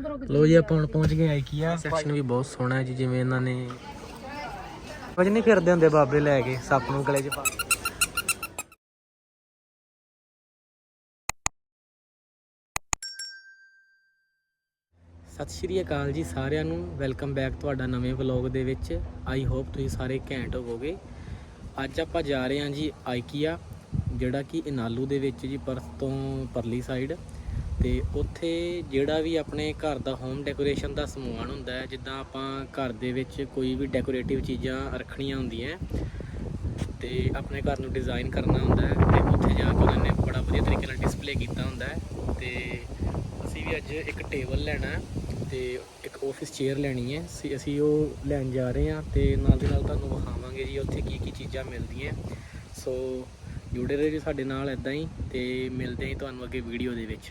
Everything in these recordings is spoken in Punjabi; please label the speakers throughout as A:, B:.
A: ਲੋ ਜੀ ਆਪਾਂ ਹੁਣ ਪਹੁੰਚ ਗਏ ਆਈਕੀਆ ਸੈਕਸ਼ਨ ਵੀ ਬਹੁਤ ਸੋਹਣਾ ਹੈ ਜੀ ਜਿਵੇਂ ਇਹਨਾਂ ਨੇ ਕੁਝ ਨਹੀਂ ਫਿਰਦੇ ਹੁੰਦੇ ਬਾਬੇ ਲੈ ਕੇ ਸੱਪ ਨੂੰ ਗਲੇ 'ਚ ਪਾ ਸਤਿ ਸ਼੍ਰੀ ਅਕਾਲ ਜੀ ਸਾਰਿਆਂ ਨੂੰ। ਵੈਲਕਮ ਬੈਕ ਤੁਹਾਡਾ ਨਵੇਂ ਵਲੌਗ ਦੇ ਵਿੱਚ। ਆਈ ਹੋਪ ਤੁਸੀਂ ਸਾਰੇ ਘੈਂਟ ਹੋਵੋਗੇ। ਅੱਜ ਆਪਾਂ ਜਾ ਰਹੇ ਹਾਂ ਜੀ ਆਈਕੀਆ ਜਿਹੜਾ ਕਿ ਇਨਾਲੂ ਦੇ ਵਿੱਚ ਜੀ ਪਰਸ ਤੋਂ ਪਰਲੀ ਸਾਈਡ ਤੇ ਉੱਥੇ ਜਿਹੜਾ ਵੀ ਆਪਣੇ ਘਰ ਦਾ ਹੋਮ ਡੈਕੋਰੇਸ਼ਨ ਦਾ ਸਮਾਨ ਹੁੰਦਾ ਹੈ, ਜਿੱਦਾਂ ਆਪਾਂ ਘਰ ਦੇ ਵਿੱਚ ਕੋਈ ਵੀ ਡੈਕੋਰੇਟਿਵ ਚੀਜ਼ਾਂ ਰੱਖਣੀਆਂ ਹੁੰਦੀਆਂ ਤੇ ਆਪਣੇ ਘਰ ਨੂੰ ਡਿਜ਼ਾਈਨ ਕਰਨਾ ਹੁੰਦਾ ਹੈ ਤੇ ਉੱਥੇ ਜਾ ਕੇ ਉਹਨਾਂ ਨੇ ਬੜਾ ਵਧੀਆ ਤਰੀਕੇ ਨਾਲ ਡਿਸਪਲੇ ਕੀਤਾ ਹੁੰਦਾ ਹੈ। ਤੇ ਅਸੀਂ ਵੀ ਅੱਜ ਇੱਕ ਟੇਬਲ ਲੈਣਾ ਹੈ ਤੇ ਇੱਕ ਆਫਿਸ ਚੇਅਰ ਲੈਣੀ ਹੈ। ਅਸੀਂ ਅਸੀਂ ਉਹ ਲੈਣ ਜਾ ਰਹੇ ਹਾਂ ਤੇ ਨਾਲ ਦੀ ਨਾਲ ਤੁਹਾਨੂੰ ਵਿਖਾਵਾਂਗੇ ਜੀ ਉੱਥੇ ਕੀ ਕੀ ਚੀਜ਼ਾਂ ਮਿਲਦੀਆਂ ਸੋ ਜੁੜੇ ਰਹੋ ਜੀ ਸਾਡੇ ਨਾਲ ਇਦਾਂ ਹੀ ਤੇ ਮਿਲਦੇ ਹਾਂ ਤੁਹਾਨੂੰ ਅੱਗੇ ਵੀਡੀਓ ਦੇ ਵਿੱਚ।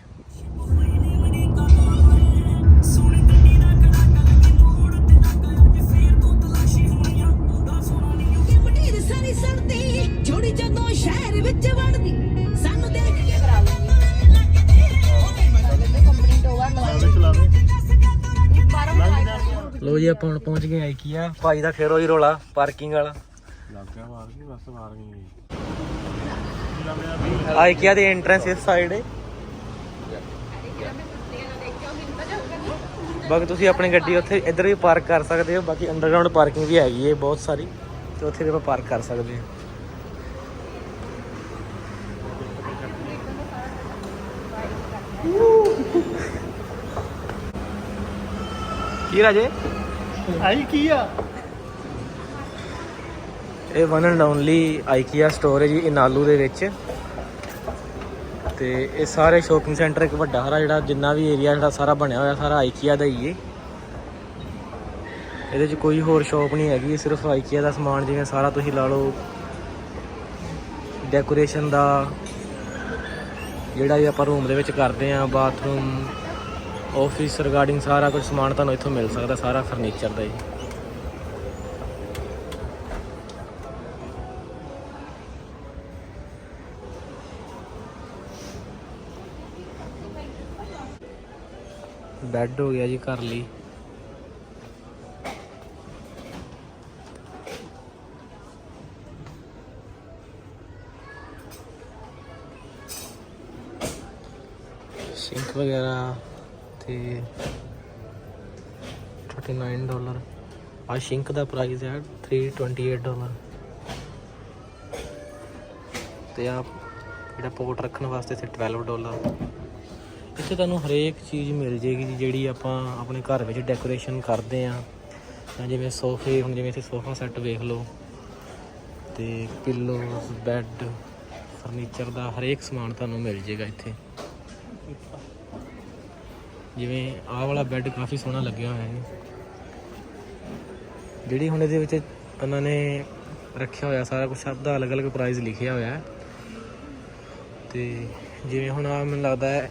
A: ਲੋ ਜੀ ਆਪਾਂ ਹੁਣ ਪਹੁੰਚ ਗਏ ਆਈਕੀਆ ਭਾਈ ਦਾ ਫੇਰ ਉਹੀ ਰੋਲਾ ਪਾਰਕਿੰਗ ਵਾਲਾ। ਆਈਕੀਆ ਦੀ ਐਂਟਰੈਂਸ ਇਸ ਸਾਈਡ ਹੈ ਬਾਕੀ ਤੁਸੀਂ ਆਪਣੀ ਗੱਡੀ ਉੱਥੇ ਇੱਧਰ ਵੀ ਪਾਰਕ ਕਰ ਸਕਦੇ ਹੋ ਬਾਕੀ ਅੰਡਰਗਰਾਉਂਡ ਪਾਰਕਿੰਗ ਵੀ ਹੈਗੀ ਹੈ ਬਹੁਤ ਸਾਰੀ ਤੇ ਉੱਥੇ ਵੀ ਆਪਾਂ ਪਾਰਕ ਕਰ ਸਕਦੇ ਹਾਂ। ਕੀ ਰਾਜੇ?
B: ਆਈ ਕੀ ਆ?
A: ਇਹ one and only IKEA store ਹੈ ਜੀ ਇਨਾਲੂ ਦੇ ਵਿੱਚ। ਤੇ ਇਹ ਸਾਰੇ ਸ਼ੋਪਿੰਗ ਸੈਂਟਰ ਇੱਕ ਵੱਡਾ ਸਾਰਾ ਜਿਹੜਾ, ਜਿੰਨਾ ਵੀ ਏਰੀਆ ਜਿਹੜਾ ਸਾਰਾ ਬਣਿਆ ਹੋਇਆ, ਸਾਰਾ ਆਈਕੀਆ ਦਾ ਹੀ ਹੈ ਇਹਦੇ 'ਚ ਕੋਈ ਹੋਰ ਸ਼ਾਪ ਨਹੀਂ ਹੈਗੀ ਸਿਰਫ ਆਈਕੀਆ ਦਾ ਸਮਾਨ, ਜਿਵੇਂ ਸਾਰਾ ਤੁਸੀਂ ਲਾ ਲਓ। ਡੈਕੋਰੇਸ਼ਨ ਦਾ, ਜਿਹੜਾ ਵੀ ਆਪਾਂ ਰੂਮ ਦੇ ਵਿੱਚ ਕਰਦੇ ਆ ਬਾਥਰੂਮ ਆਫਿਸ ਰਿਗਾਰਡਿੰਗ ਸਾਰਾ ਕੁਝ ਸਮਾਨ ਤੁਹਾਨੂੰ ਇੱਥੋਂ ਮਿਲ ਸਕਦਾ, ਸਾਰਾ ਫਰਨੀਚਰ ਦਾ ਜੀ ਬੈੱਡ ਹੋ ਗਿਆ ਜੀ ਘਰ ਲਈ। ਸਿੰਕ ਵਗੈਰਾ ਤੇ 39 ਡਾਲਰ ਆ ਸਿੰਕ ਦਾ ਪ੍ਰਾਈਸ ਹੈ 328 ਡਾਲਰ ਤੇ ਆ ਜਿਹੜਾ ਪੋਟ ਰੱਖਣ ਵਾਸਤੇ ਇੱਥੇ 12 ਡਾਲਰ ਇੱਥੇ ਤੁਹਾਨੂੰ ਹਰੇਕ ਚੀਜ਼ ਮਿਲ ਜੇਗੀ ਜੀ, ਜਿਹੜੀ ਆਪਾਂ ਆਪਣੇ ਘਰ ਵਿੱਚ ਡੈਕੋਰੇਸ਼ਨ ਕਰਦੇ ਆ ਤਾਂ ਜਿਵੇਂ ਸੋਫੇ, ਹੁਣ ਜਿਵੇਂ ਇੱਥੇ ਸੋਫਾ ਸੈੱਟ ਵੇਖ ਲਓ ਤੇ ਪਿੱਲੋਜ਼ ਬੈੱਡ ਫਰਨੀਚਰ ਦਾ ਹਰੇਕ ਸਮਾਨ ਤੁਹਾਨੂੰ ਮਿਲ ਜੇਗਾ ਇੱਥੇ। ਜਿਵੇਂ ਆਹ ਵਾਲਾ ਬੈੱਡ ਕਾਫੀ ਸੋਹਣਾ ਲੱਗਿਆ ਹੋਇਆ ਹੈ ਜਿਹੜੀ ਹੁਣ ਇਹਦੇ ਵਿੱਚ ਉਹਨਾਂ ਨੇ ਰੱਖਿਆ ਹੋਇਆ ਸਾਰਾ ਕੁਝ ਸਭ ਦਾ ਅਲੱਗ-ਅਲੱਗ ਪ੍ਰਾਈਸ ਲਿਖਿਆ ਹੋਇਆ। ਹੈ ਤੇ ਜਿਵੇਂ ਹੁਣ ਆ ਮੈਨੂੰ ਲੱਗਦਾ ਹੈ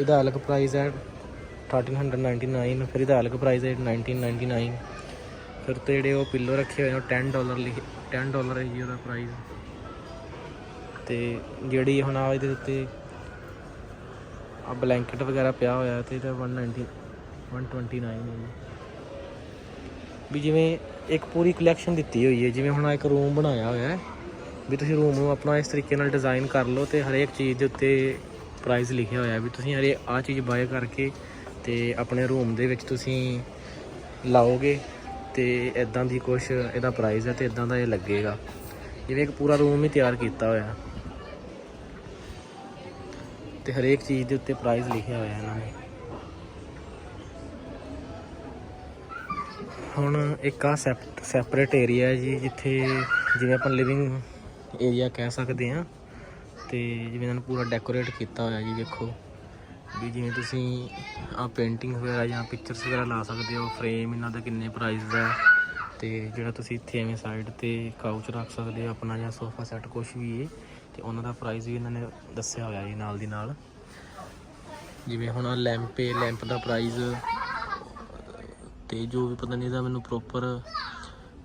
A: ਇਹਦਾ ਅਲੱਗ ਪ੍ਰਾਈਸ ਹੈ 1399 ਫਿਰ ਇਹਦਾ ਅਲੱਗ ਪ੍ਰਾਈਸ ਹੈ 1999 ਫਿਰ ਤੇ ਜਿਹੜੇ ਉਹ ਪਿੱਲੋ ਰੱਖੇ ਹੋਏ ਨੇ ਉਹ 10 ਡਾਲਰ ਲਿਖੇ 10 ਡਾਲਰ ਹੈ ਜੀ ਉਹਦਾ ਪ੍ਰਾਈਸ ਤੇ ਜਿਹੜੀ ਹੁਣ ਆ ਇਹਦੇ ਉੱਤੇ ਆ ਬਲੈਂਕਟ ਵਗੈਰਾ ਪਿਆ ਹੋਇਆ, ਤੇ ਇਹਦਾ 190 129 ਹੈ ਜੀ। ਵੀ ਜਿਵੇਂ ਇੱਕ ਪੂਰੀ ਕਲੈਕਸ਼ਨ ਦਿੱਤੀ ਹੋਈ ਹੈ, ਜਿਵੇਂ ਹੁਣ ਇੱਕ ਰੂਮ ਬਣਾਇਆ ਹੋਇਆ ਹੈ, ਵੀ ਤੁਸੀਂ ਰੂਮ ਨੂੰ ਆਪਣਾ ਇਸ ਤਰੀਕੇ ਨਾਲ ਡਿਜ਼ਾਈਨ ਕਰ ਲਓ ਤੇ ਹਰੇਕ ਚੀਜ਼ ਦੇ ਉੱਤੇ ਪ੍ਰਾਈਸ ਲਿਖਿਆ ਹੋਇਆ ਵੀ ਤੁਸੀਂ ਹਰੇ ਆ ਚੀਜ਼ ਬਾਏ ਕਰਕੇ ਤੇ ਆਪਣੇ ਰੂਮ ਦੇ ਵਿੱਚ ਤੁਸੀਂ ਲਾਓਗੇ ਤੇ ਇਦਾਂ ਦੀ ਕੁਝ ਇਹਦਾ ਪ੍ਰਾਈਸ ਹੈ ਤੇ ਇਦਾਂ ਦਾ ਇਹ ਲੱਗੇਗਾ। ਜਿਵੇਂ ਇੱਕ ਪੂਰਾ ਰੂਮ ਹੀ ਤਿਆਰ ਕੀਤਾ ਹੋਇਆ। ਤੇ ਹਰੇਕ ਚੀਜ਼ ਦੇ ਉੱਤੇ ਪ੍ਰਾਈਸ ਲਿਖਿਆ ਹੋਇਆ ਇਹਨਾਂ ਨੇ। ਹੁਣ ਇੱਕ ਆ ਸੈਪਰੇਟ ਏਰੀਆ ਹੈ ਜੀ, ਜਿੱਥੇ ਜਿਵੇਂ ਆਪਾਂ ਲਿਵਿੰਗ ਏਰੀਆ ਕਹਿ ਸਕਦੇ ਹਾਂ। ਤੇ ਜਿਵੇਂ ਇਹਨਾਂ ਨੂੰ ਪੂਰਾ ਡੈਕੋਰੇਟ ਕੀਤਾ ਹੋਇਆ ਜੀ, ਵੇਖੋ। ਵੀ ਜਿਵੇਂ ਤੁਸੀਂ ਆ ਪੇਂਟਿੰਗ ਵਗੈਰਾ ਜਾਂ ਪਿਕਚਰਸ ਵਗੈਰਾ ਲਾ ਸਕਦੇ ਹੋ ਫਰੇਮ ਇਹਨਾਂ ਦਾ ਕਿੰਨੇ ਪ੍ਰਾਈਸ ਦਾ ਹੈ। ਤੇ ਜਿਹੜਾ ਤੁਸੀਂ ਇੱਥੇ ਐਵੇਂ ਸਾਈਡ ਤੇ ਕਾਊਚ ਰੱਖ ਸਕਦੇ ਹੋ, ਆਪਣਾ ਜਾਂ ਸੋਫਾ ਸੈੱਟ ਕੁਝ ਵੀ ਹੈ ਤੇ ਉਹਨਾਂ ਦਾ ਪ੍ਰਾਈਸ ਵੀ ਇਹਨਾਂ ਨੇ ਦੱਸਿਆ ਹੋਇਆ ਜੀ ਨਾਲ ਦੀ ਨਾਲ। ਜਿਵੇਂ ਹੁਣ ਆ ਲੈਂਪ ਹੈ ਲੈਂਪ ਦਾ ਪ੍ਰਾਈਸ ਤੇ ਜੋ ਵੀ ਪਤਾ ਨਹੀਂ ਇਹਦਾ ਮੈਨੂੰ ਪ੍ਰੋਪਰ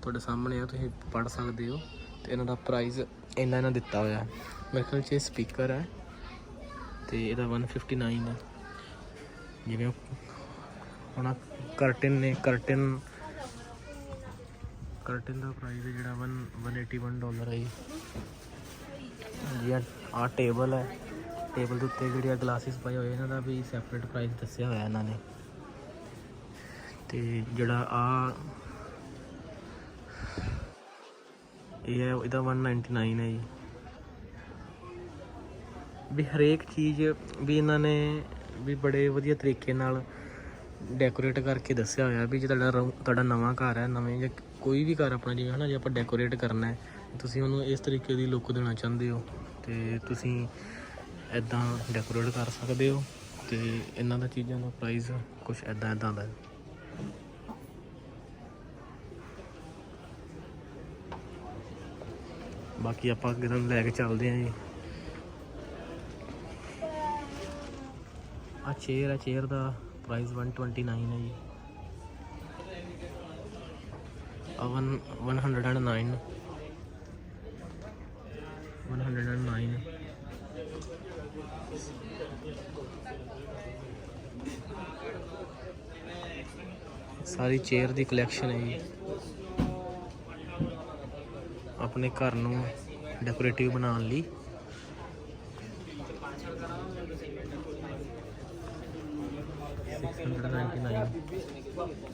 A: ਤੁਹਾਡੇ ਸਾਹਮਣੇ ਆ, ਤੁਸੀਂ ਪੜ ਸਕਦੇ ਹੋ। ਤੇ ਇਹਨਾਂ ਦਾ ਪ੍ਰਾਈਸ ਇੰਨਾ ਇਹਨਾਂ ਦਿੱਤਾ ਹੋਇਆ ਮੇਰੇ ਖਿਆਲ 'ਚ ਇਹ ਸਪੀਕਰ ਹੈ ਤੇ ਇਹਦਾ 159 ਹੈ ਜਿਵੇਂ ਹੁਣ ਕਰਟਨ ਨੇ ਕਰਟਨ ਕਰਟਨ ਦਾ ਪ੍ਰਾਈਸ ਜਿਹੜਾ 1 181 ਡਾਲਰ ਹੈ ਜੀ। ਜੀ ਆ ਟੇਬਲ ਹੈ ਟੇਬਲ ਦੇ ਉੱਤੇ ਜਿਹੜੀਆਂ ਗਲਾਸਿਸ ਪਏ ਹੋਏ ਇਹਨਾਂ ਦਾ ਵੀ ਸੈਪਰੇਟ ਪ੍ਰਾਈਸ ਦੱਸਿਆ ਹੋਇਆ ਇਹਨਾਂ ਨੇ। ਤੇ ਜਿਹੜਾ ਆ ਇਹ ਹੈ ਇਹਦਾ 199 ਹੈ ਜੀ। ਵੀ ਹਰੇਕ ਚੀਜ਼ ਵੀ ਇਹਨਾਂ ਨੇ ਵੀ ਬੜੇ ਵਧੀਆ ਤਰੀਕੇ ਨਾਲ ਡੈਕੋਰੇਟ ਕਰਕੇ ਦੱਸਿਆ ਹੋਇਆ ਵੀ ਜੇ ਤੁਹਾਡਾ ਰੋ- ਤੁਹਾਡਾ ਨਵਾਂ ਘਰ ਹੈ, ਨਵੇਂ ਜਾਂ ਕੋਈ ਵੀ ਘਰ ਆਪਣਾ ਜਿਵੇਂ ਹਨਾ, ਜੇ ਆਪਾਂ ਡੈਕੋਰੇਟ ਕਰਨਾ ਹੈ, ਤੁਸੀਂ ਉਹਨੂੰ ਇਸ ਤਰੀਕੇ ਦੀ ਲੁੱਕ ਦੇਣਾ ਚਾਹੁੰਦੇ ਹੋ ਤੇ ਤੁਸੀਂ ਐਦਾਂ ਡੈਕੋਰੇਟ ਕਰ ਸਕਦੇ ਹੋ ਤੇ ਇਹਨਾਂ ਦਾ ਚੀਜ਼ਾਂ ਦਾ ਪ੍ਰਾਈਸ ਕੁਝ ਐਦਾਂ ਐਦਾਂ ਦਾ ਹੈ। ਬਾਕੀ ਆਪਾਂ ਅੱਗੇ ਤੁਹਾਨੂੰ ਲੈ ਕੇ ਚੱਲਦੇ ਹਾਂ ਜੀ। ਆ ਚੇਅਰ ਹੈ ਚੇਅਰ ਦਾ ਪ੍ਰਾਈਸ 129 ਹੈ ਜੀ। ਆ 1 109 109 ਸਾਰੀ ਚੇਅਰ ਦੀ ਕਲੈਕਸ਼ਨ ਹੈ ਜੀ। ਆਪਣੇ ਘਰ ਨੂੰ ਡੈਕੋਰੇਟਿਵ ਬਣਾਉਣ ਲਈ।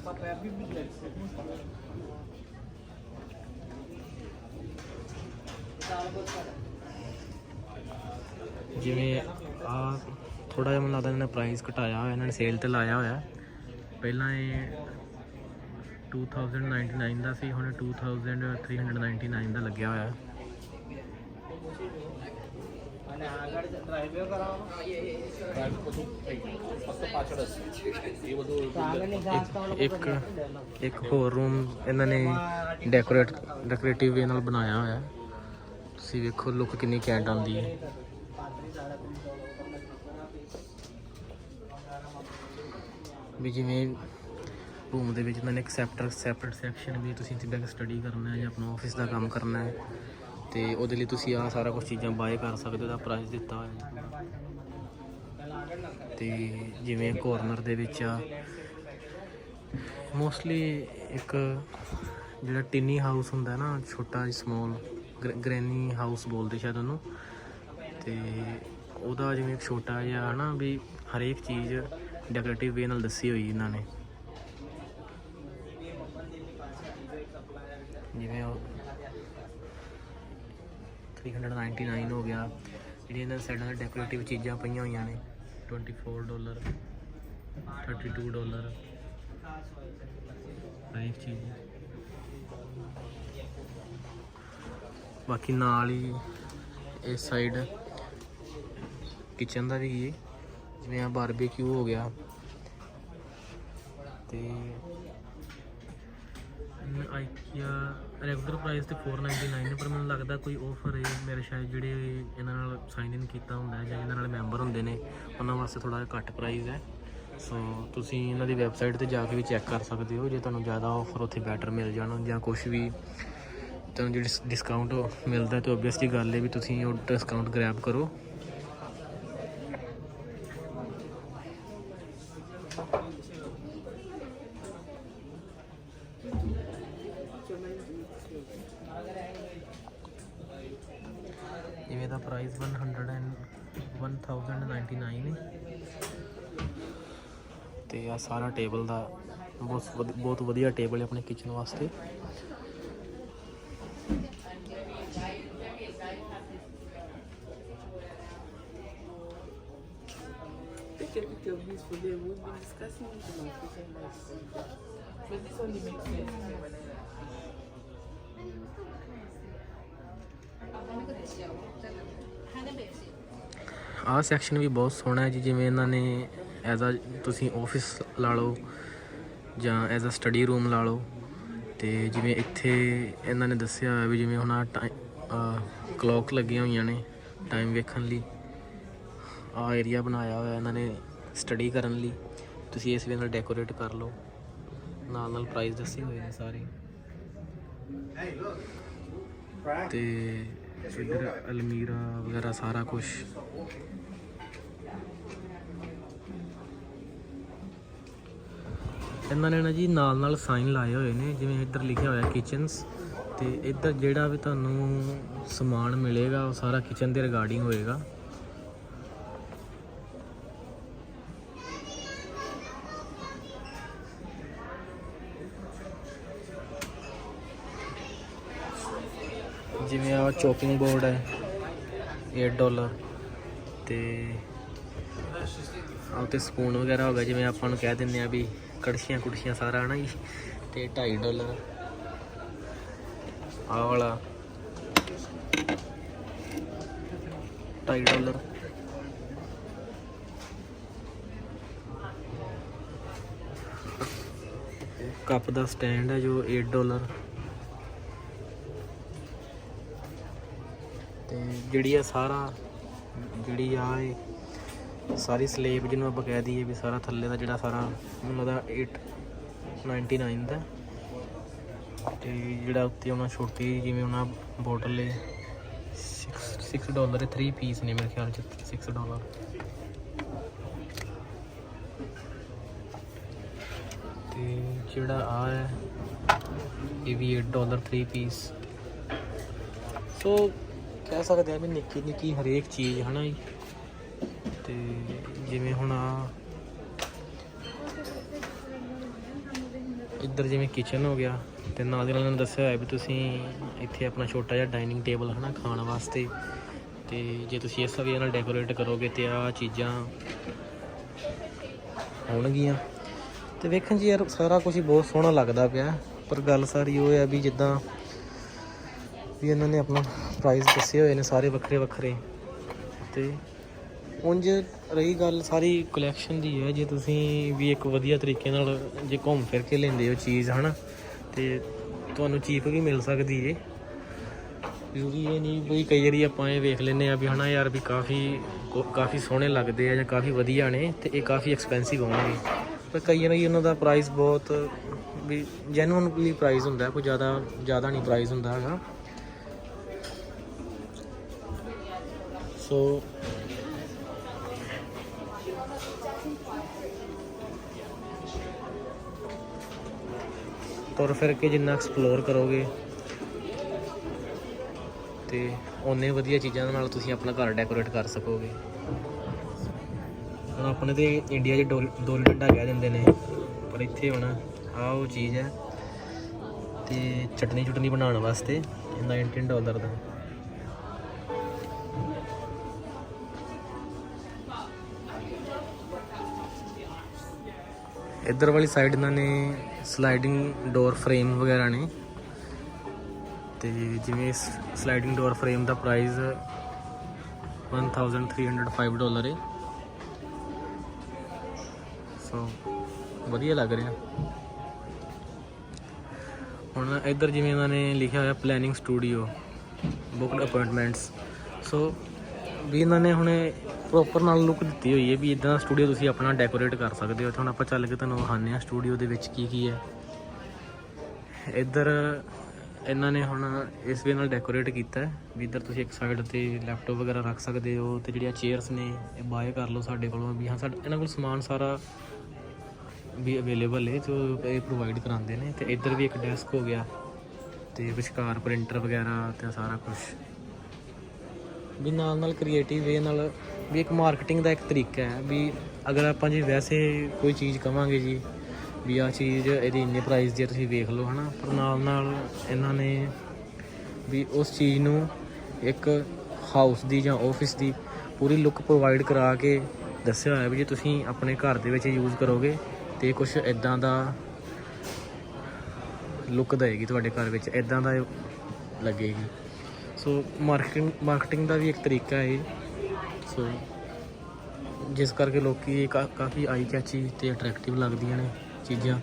A: Nine. ਜਿਵੇਂ ਆ ਥੋੜਾ ਜਿਹਾ ਮੈਨੂੰ ਲੱਗਦਾ ਇਹਨਾਂ ਨੇ ਪ੍ਰਾਈਸ ਘਟਾਇਆ ਹੋਇਆ, ਇਹਨਾਂ ਨੇ ਸੇਲ ਤੇ ਲਾਇਆ ਹੋਇਆ ਪਹਿਲਾਂ ਇਹ 2099 ਦਾ ਸੀ, ਹੁਣ 2399 ਦਾ ਲੱਗਿਆ ਹੋਇਆ ਇੱਕ ਇੱਕ ਹੋਰ ਰੂਮ ਇਹਨਾਂ ਨੇ ਡੈਕੋਰੇਟ ਡੈਕੋਰੇਟਿਵ ਵੇ ਨਾਲ ਬਣਾਇਆ ਹੋਇਆ। ਹੈ। ਤੁਸੀਂ ਵੇਖੋ ਲੁੱਕ ਕਿੰਨੀ ਕੈਂਟ ਆਉਂਦੀ ਹੈ। ਵੀ ਜਿਵੇਂ ਰੂਮ ਦੇ ਵਿੱਚ ਇਹਨਾਂ ਨੇ ਇੱਕ ਸੈਪਰੇਟ ਸੈਪਰੇਟ ਸੈਕਸ਼ਨ ਵੀ ਤੁਸੀਂ ਜਿੱਦਾਂ ਕਿ ਸਟੱਡੀ ਕਰਨਾ ਹੈ ਜਾਂ ਆਪਣਾ ਆਫਿਸ ਦਾ ਕੰਮ ਕਰਨਾ ਹੈ। ਤੇ ਉਹਦੇ ਲਈ ਤੁਸੀਂ ਆ ਸਾਰਾ ਕੁਝ ਚੀਜ਼ਾਂ ਬਾਏ ਕਰ ਸਕਦੇ ਹੋ ਦਾ ਪ੍ਰਾਈਸ ਦਿੱਤਾ ਹੋਇਆ ਹੈ। ਤੇ ਜਿਵੇਂ ਕੋਰਨਰ ਦੇ ਵਿੱਚ ਆ ਮੋਸਟਲੀ ਇੱਕ ਜਿਹੜਾ ਟਿਨੀ ਹਾਊਸ ਹੁੰਦਾ ਨਾ, ਛੋਟਾ ਸਮਾਲ ਗ੍ਰੈਨੀ ਹਾਊਸ ਬੋਲਦੇ ਸ਼ਾਇਦ ਉਹਨੂੰ। ਤੇ ਉਹਦਾ ਜਿਵੇਂ ਇੱਕ ਛੋਟਾ ਜਿਹਾ ਹਨਾ ਵੀ ਹਰੇਕ ਚੀਜ਼ ਡੈਕੋਰੇਟਿਵ ਵੇ ਨਾਲ ਦੱਸੀ ਹੋਈ ਇਹਨਾਂ ਨੇ। ਜਿਵੇਂ ਉਹ 399 ਹੋ ਗਿਆ। ਜਿਹੜੀਆਂ ਇਹਨਾਂ ਸਾਈਡਾਂ ਤੇ ਡੈਕੋਰੇਟਿਵ ਚੀਜ਼ਾਂ ਪਈਆਂ ਹੋਈਆਂ ਨੇ। 24 ਡਾਲਰ 32 ਡਾਲਰ ਹਰੇਕ ਚੀਜ਼ ਬਾਕੀ ਨਾਲ ਹੀ ਇਸ ਸਾਈਡ ਕਿਚਨ ਦਾ ਵੀ ਹੈ। ਜਿਵੇਂ ਆ ਬਾਰਬੀਕਿਊ ਹੋ ਗਿਆ। ਤੇ ਆਈਕੀਆ ਰੈਗੂਲਰ ਪ੍ਰਾਈਸ ਤੇ 499 ਹੈ ਪਰ ਮੈਨੂੰ ਲੱਗਦਾ ਕੋਈ ਆਫਰ ਹੈ ਮੇਰੇ ਸ਼ਾਇਦ ਜਿਹੜੇ ਇਹਨਾਂ ਨਾਲ ਸਾਈਨ ਇਨ ਕੀਤਾ ਹੁੰਦਾ ਹੈ ਜਾਂ ਇਹਨਾਂ ਨਾਲ ਮੈਂਬਰ ਹੁੰਦੇ ਨੇ, ਉਹਨਾਂ ਵਾਸਤੇ ਥੋੜਾ ਜਿਹਾ ਘੱਟ ਪ੍ਰਾਈਸ ਹੈ। ਸੋ ਤੁਸੀਂ ਇਹਨਾਂ ਦੀ ਵੈਬਸਾਈਟ ਤੇ ਜਾ ਕੇ ਵੀ ਚੈੱਕ ਕਰ ਸਕਦੇ ਹੋ, ਜੇ ਤੁਹਾਨੂੰ ਜ਼ਿਆਦਾ ਆਫਰ ਉੱਥੇ ਬੈਟਰ ਮਿਲ ਜਾਣ ਜਾਂ ਕੁਝ ਵੀ ਤੁਹਾਨੂੰ ਜਿਹੜੀ ਡਿਸਕਾਊਂਟ ਮਿਲਦਾ ਤਾਂ ਓਬਵੀਅਸਲੀ ਗੱਲ ਹੈ ਵੀ ਤੁਸੀਂ ਉਹ ਡਿਸਕਾਊਂਟ ਗ੍ਰੈਬ ਕਰੋ ਜਿਵੇਂ ਦਾ ਪ੍ਰਾਈਸ 100 ਐਂਡ 1099 ਹੈ ਤੇ ਆ ਸਾਰਾ ਟੇਬਲ ਦਾ ਬਹੁਤ ਵਧੀ- ਬਹੁਤ ਵਧੀਆ ਟੇਬਲ ਹੈ ਆਪਣੇ ਕਿਚਨ ਵਾਸਤੇ
C: Take a picture of this for them. We've been discussing it in our kitchen life. But this only makes sense when I
A: ਆਹ ਸੈਕਸ਼ਨ ਵੀ ਬਹੁਤ ਸੋਹਣਾ ਹੈ ਜੀ ਜਿਵੇਂ ਇਹਨਾਂ ਨੇ ਐਜ਼ ਆ ਤੁਸੀਂ ਆਫਿਸ ਲਾ ਲਓ ਜਾਂ ਐਜ਼ ਆ ਸਟੱਡੀ ਰੂਮ ਲਾ ਲਓ ਤੇ ਜਿਵੇਂ ਇੱਥੇ ਇਹਨਾਂ ਨੇ ਦੱਸਿਆ ਹੋਇਆ ਵੀ ਜਿਵੇਂ ਹੁਣ ਆ ਕਲੌਕ ਲੱਗੀਆਂ ਹੋਈਆਂ ਨੇ ਟਾਈਮ ਵੇਖਣ ਲਈ। ਆ ਏਰੀਆ ਬਣਾਇਆ ਹੋਇਆ ਇਹਨਾਂ ਨੇ ਸਟੱਡੀ ਕਰਨ ਲਈ। ਤੁਸੀਂ ਇਸ ਵੇ ਨਾਲ ਡੈਕੋਰੇਟ ਕਰ ਲਓ। ਨਾਲ ਨਾਲ ਪ੍ਰਾਈਸ ਦੱਸੇ ਹੋਏ ਨੇ ਸਾਰੇ। ਤੇ ਇੱਧਰ ਅਲਮੀਰਾ ਵਗੈਰਾ ਸਾਰਾ ਕੁਝ ਇਹਨਾਂ ਨੇ ਨਾ ਜੀ ਨਾਲ ਨਾਲ ਸਾਈਨ ਲਾਏ ਹੋਏ ਨੇ, ਜਿਵੇਂ ਇੱਧਰ ਲਿਖਿਆ ਹੋਇਆ ਕਿਚਨਸ ਤੇ ਇੱਧਰ ਜਿਹੜਾ ਵੀ ਤੁਹਾਨੂੰ ਸਮਾਨ ਮਿਲੇਗਾ, ਉਹ ਸਾਰਾ ਕਿਚਨ ਦੇ ਰਿਗਾਰਡਿੰਗ ਹੋਏਗਾ। ਜਿਵੇਂ ਆ ਚੋਪਿੰਗ ਬੋਰਡ ਹੈ 8 ਡਾਲਰ ਤੇ ਆਹ ਤੇ ਸਪੂਨ ਵਗੈਰਾ ਹੋ ਗਿਆ, ਜਿਵੇਂ ਆਪਾਂ ਨੂੰ ਕਹਿ ਦਿੰਦੇ ਆ ਵੀ ਕੜਛੀਆਂ ਕੁੜਛੀਆਂ ਸਾਰਾ ਹਨਾ ਜੀ, ਤੇ 2.5 ਡਾਲਰ। ਆ ਵਾਲਾ। 2.5 ਡਾਲਰ। ਕੱਪ ਦਾ ਸਟੈਂਡ ਹੈ ਜੋ 8 ਡਾਲਰ। ਤੇ ਜਿਹੜੀ ਆ ਸਾਰਾ, ਜਿਹੜੀ ਆ ਇਹ ਸਾਰੀ ਸਲੇਬ ਜਿਹਨੂੰ ਆਪਾਂ ਕਹਿ ਦਈਏ ਵੀ ਸਾਰਾ ਥੱਲੇ ਦਾ ਜਿਹੜਾ ਸਾਰਾ ਉਹਨਾਂ ਦਾ 899 ਦਾ। ਤੇ ਜਿਹੜਾ ਉੱਤੇ ਉਹਨਾਂ ਛੋਟੀ ਜਿਵੇਂ ਉਹਨਾਂ ਬੋਟਲ ਏ 6 6 ਡਾਲਰ 3 ਪੀਸ ਨੇ ਮੇਰੇ ਖਿਆਲ ਚ 6 ਡਾਲਰ ਤੇ ਜਿਹੜਾ ਆ ਹੈ, ਇਹ ਵੀ 8 ਡਾਲਰ 3 ਪੀਸ ਸੋ ਕਹਿ ਸਕਦੇ ਆ ਵੀ ਨਿੱਕੀ ਨਿੱਕੀ ਹਰੇਕ ਚੀਜ਼, ਹਨਾ ਜੀ। ਤੇ ਜਿਵੇਂ ਹੁਣ ਆ ਇੱਧਰ ਜਿਵੇਂ ਕਿਚਨ ਹੋ ਗਿਆ ਤੇ ਨਾਲ ਦੀ ਨਾਲ ਇਹਨਾਂ ਨੇ ਦੱਸਿਆ ਹੋਇਆ ਵੀ ਤੁਸੀਂ ਇੱਥੇ ਆਪਣਾ ਛੋਟਾ ਜਿਹਾ ਡਾਈਨਿੰਗ ਟੇਬਲ ਹਨਾ ਖਾਣ ਵਾਸਤੇ ਤੇ ਜੇ ਤੁਸੀਂ ਇਸ ਵਜ੍ਹਾ ਨਾਲ ਡੈਕੋਰੇਟ ਕਰੋਗੇ ਤੇ ਆ ਚੀਜ਼ਾਂ ਹੋਣਗੀਆਂ। ਤੇ ਵੇਖਣ ਜੀ ਯਾਰ ਸਾਰਾ ਕੁਝ ਹੀ ਬਹੁਤ ਸੋਹਣਾ ਲੱਗਦਾ ਪਿਆ, ਪਰ ਗੱਲ ਸਾਰੀ ਉਹ ਹੈ ਵੀ ਜਿੱਦਾਂ ਵੀ ਇਹਨਾਂ ਨੇ ਆਪਣਾ ਪ੍ਰਾਈਸ ਦੱਸੇ ਹੋਏ ਨੇ ਸਾਰੇ ਵੱਖਰੇ ਵੱਖਰੇ ਤੇ ਉਂਝ ਰਹੀ ਗੱਲ ਸਾਰੀ ਕਲੈਕਸ਼ਨ ਦੀ ਹੈ, ਜੇ ਤੁਸੀਂ ਵੀ ਇੱਕ ਵਧੀਆ ਤਰੀਕੇ ਨਾਲ ਜੇ ਘੁੰਮ ਫਿਰ ਕੇ ਲੈਂਦੇ ਹੋ ਚੀਜ਼, ਹਨਾ? ਤੇ ਤੁਹਾਨੂੰ ਚੀਪ ਵੀ ਮਿਲ ਸਕਦੀ ਏ। ਜ਼ਰੂਰੀ ਇਹ ਨਹੀਂ ਵੀ ਕਈ ਵਾਰੀ ਆਪਾਂ ਇਹ ਵੇਖ ਲੈਂਦੇ ਆ ਵੀ, ਹਨਾ ਯਾਰ ਵੀ ਕਾਫੀ ਕੋ- ਕਾਫੀ ਸੋਹਣੇ ਲੱਗਦੇ ਆ ਜਾਂ ਕਾਫੀ ਵਧੀਆ ਨੇ ਤੇ ਇਹ ਕਾਫੀ ਐਕਸਪੈਂਸਿਵ ਹੋਣਗੇ ਪਰ ਕਈ ਵਾਰੀ ਉਹਨਾਂ ਦਾ ਪ੍ਰਾਈਸ ਬਹੁਤ ਵੀ ਜੈਨੂਇਨਲੀ ਪ੍ਰਾਈਸ ਹੁੰਦਾ, ਕੋਈ ਜ਼ਿਆਦਾ ਜ਼ਿਆਦਾ ਨਹੀਂ ਪ੍ਰਾਈਸ ਹੁੰਦਾ ਹੈਗਾ। ਸੋ ਤੁਰ ਫਿਰ ਕੇ ਜਿੰਨਾ ਐਕਸਪਲੋਰ ਕਰੋਗੇ ਤੇ ਓਨੇ ਵਧੀਆ ਚੀਜ਼ਾਂ ਨਾਲ ਤੁਸੀਂ ਆਪਣਾ ਘਰ ਡੈਕੋਰੇਟ ਕਰ ਸਕੋਗੇ। ਹੁਣ ਆਪਣੇ ਤੇ ਇੰਡੀਆ 'ਚ ਡੋਲ ਡੋਲ ਡੰਡਾ ਕਹਿ ਦਿੰਦੇ ਨੇ, ਪਰ ਇੱਥੇ ਹੁਣ ਆਹ ਉਹ ਚੀਜ਼ ਹੈ ਤੇ ਚਟਨੀ ਚਟਨੀ ਬਣਾਉਣ ਵਾਸਤੇ ਇਹ 19 ਡਾਲਰ ਦਾ। ਇੱਧਰ ਵਾਲੀ ਸਾਈਡ ਇਹਨਾਂ ਨੇ ਸਲਾਈਡਿੰਗ ਡੋਰ ਫਰੇਮ ਵਗੈਰਾ ਨੇ। ਤੇ ਜਿਵੇਂ ਸਲਾਈਡਿੰਗ ਡੋਰ ਫਰੇਮ ਦਾ ਪ੍ਰਾਈਸ 1305 ਡਾਲਰ ਹੈ ਸੋ ਵਧੀਆ ਲੱਗ ਰਿਹਾ। ਹੁਣ ਇੱਧਰ ਜਿਵੇਂ ਇਹਨਾਂ ਨੇ ਲਿਖਿਆ ਹੋਇਆ planning studio booked appointments so ਵੀ ਇਹਨਾਂ ਨੇ ਹੁਣੇ ਪ੍ਰੋਪਰ ਨਾਲ ਲੁੱਕ ਦਿੱਤੀ ਹੋਈ ਹੈ ਵੀ ਇਦਾਂ ਸਟੂਡੀਓ ਤੁਸੀਂ ਆਪਣਾ ਡੈਕੋਰੇਟ ਕਰ ਸਕਦੇ ਹੋ। ਤੇ ਹੁਣ ਆਪਾਂ ਚੱਲ ਕੇ ਤੁਹਾਨੂੰ ਵਿਖਾਉਂਦੇ ਹਾਂ ਸਟੂਡੀਓ ਦੇ ਵਿੱਚ ਕੀ ਕੀ ਹੈ। ਇੱਧਰ ਇਹਨਾਂ ਨੇ ਹੁਣ ਇਸ ਵੇ ਨਾਲ ਡੈਕੋਰੇਟ ਕੀਤਾ ਵੀ ਇੱਧਰ ਤੁਸੀਂ ਇੱਕ ਸਾਈਡ ਤੇ ਲੈਪਟਾਪ ਵਗੈਰਾ ਰੱਖ ਸਕਦੇ ਹੋ ਤੇ ਜਿਹੜੀਆਂ ਚੇਅਰਸ ਨੇ ਇਹ ਬਾਏ ਕਰ ਲਓ ਸਾਡੇ ਕੋਲੋਂ ਵੀ ਹਾਂ, ਸਾਡਾ ਇਹਨਾਂ ਕੋਲ ਸਮਾਨ ਸਾਰਾ ਵੀ ਅਵੇਲੇਬਲ ਹੈ, ਜੋ ਇਹ ਪ੍ਰੋਵਾਈਡ ਕਰਾਉਂਦੇ ਨੇ। ਤੇ ਇੱਧਰ ਵੀ ਇੱਕ ਡੈਸਕ ਹੋ ਗਿਆ ਤੇ ਵਿਚਕਾਰ ਪ੍ਰਿੰਟਰ ਵਗੈਰਾ ਤੇ ਸਾਰਾ ਕੁਝ ਵੀ ਨਾਲ ਨਾਲ ਕ੍ਰੀਏਟਿਵ ਵੇ ਨਾਲ ਵੀ ਇੱਕ ਮਾਰਕੀਟਿੰਗ ਦਾ ਇੱਕ ਤਰੀਕਾ ਹੈ ਵੀ ਅਗਰ ਆਪਾਂ ਜੀ ਵੈਸੇ ਕੋਈ ਚੀਜ਼ ਕਵਾਂਗੇ ਜੀ ਵੀ ਆ ਚੀਜ਼ ਇਹਦੀ ਇੰਨੇ ਪ੍ਰਾਈਸ ਦੀ ਤੁਸੀਂ ਵੇਖ ਲਓ ਹਨਾ। ਪਰ ਨਾਲ ਨਾਲ ਇਹਨਾਂ ਨੇ ਵੀ ਉਸ ਚੀਜ਼ ਨੂੰ ਇੱਕ ਹਾਊਸ ਦੀ ਜਾਂ ਆਫਿਸ ਦੀ ਪੂਰੀ ਲੁੱਕ ਪ੍ਰੋਵਾਈਡ ਕਰਾ ਕੇ ਦੱਸਿਆ ਹੋਇਆ ਵੀ ਜੇ ਤੁਸੀਂ ਆਪਣੇ ਘਰ ਦੇ ਵਿੱਚ ਯੂਜ਼ ਕਰੋਗੇ ਤੇ ਕੁਝ ਇਦਾਂ ਦਾ ਲੁੱਕ ਦੇਗੀ ਤੁਹਾਡੇ ਘਰ ਵਿੱਚ ਇਦਾਂ ਦਾ ਲੱਗੇਗੀ। ਸੋ ਮਾਰਕੀਟਿੰਗ ਮਾਰਕੀਟਿੰਗ ਦਾ ਵੀ ਇੱਕ ਤਰੀਕਾ ਹੈ ਸੋ ਜਿਸ ਕਰਕੇ ਲੋਕੀ ਇਹ ਕਾ- ਕਾਫੀ ਆਈ ਕੈਚੀ ਤੇ ਅਟਰੈਕਟਿਵ ਲੱਗਦੀਆਂ ਨੇ ਚੀਜ਼ਾਂ